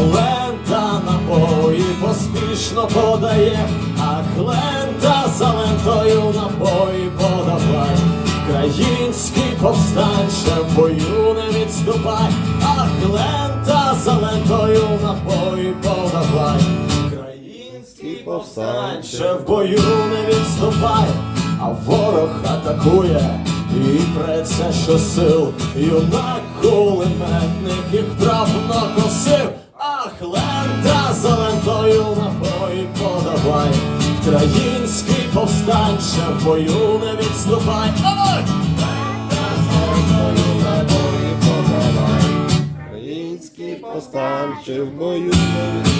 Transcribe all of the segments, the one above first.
лента набої поспішно подає, а лента за лентою набої подавай. Український повстанче в бою не відступай, а лента за лентою набої подавай. Український повстанче в бою не відступай, а ворог атакує і преться щосил, юнак кулеметник їх вправно косив, лента за лентою набої подавай, Український повстанче в бою не відступай. Ой! Лента за лентою набої подавай. Український повстанче в бою не.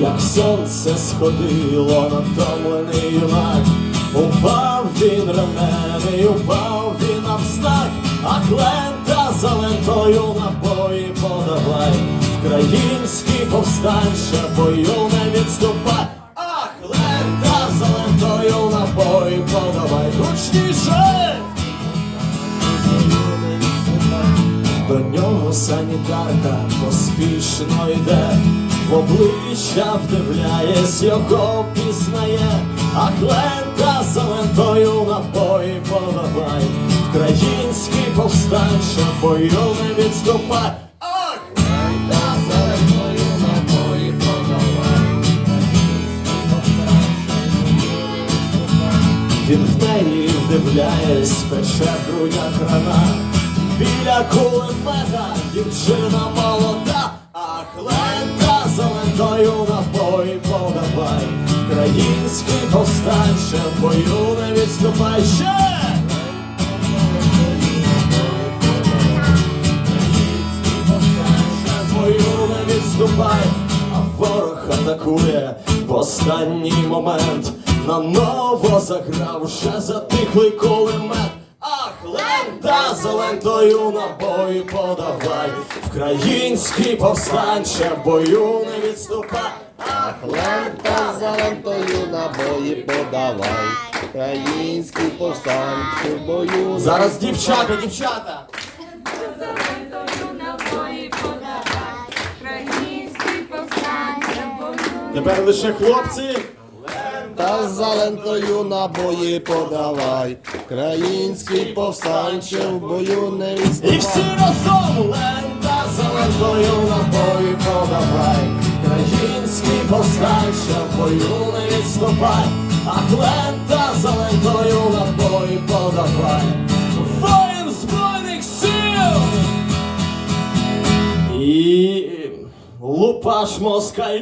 Як сонце сходило, натомлений юнак, упав він рамений, упав він навзнак, а лента за лентою набої подавай, Бою не відступай, ах, лента за лентою набої подавай, гучніше! До нього санітарка поспішно йде, в обличчя вдивляєсь, його пізнає, а лента за лентою набої подавай, Український повстанче в бою Він в неї вдивляєсь, пече в грудях рана. Біля кулемета дівчина молода, ах, лента за лентою набої подавай. Український повстанче бою не відступай ще. Відступай, а ворог атакує в останній момент. Наново заграв вже затихлий кулемет. Ах, лента за лентою набої подавай. Український повстанче в бою не відступай. Ах, Лента за лентою набої подавай. Український повстанче в бою Зараз дівчата, дівчата. Тепер лише хлопці. Та лентою набої подавай. Український повстанче в бою не І всі разом лента залентою набої подавай. Український повстанче в бою не відступай. Ах, лента залентою набої подавай. Воїн Збройних сил! І лупаш москаль.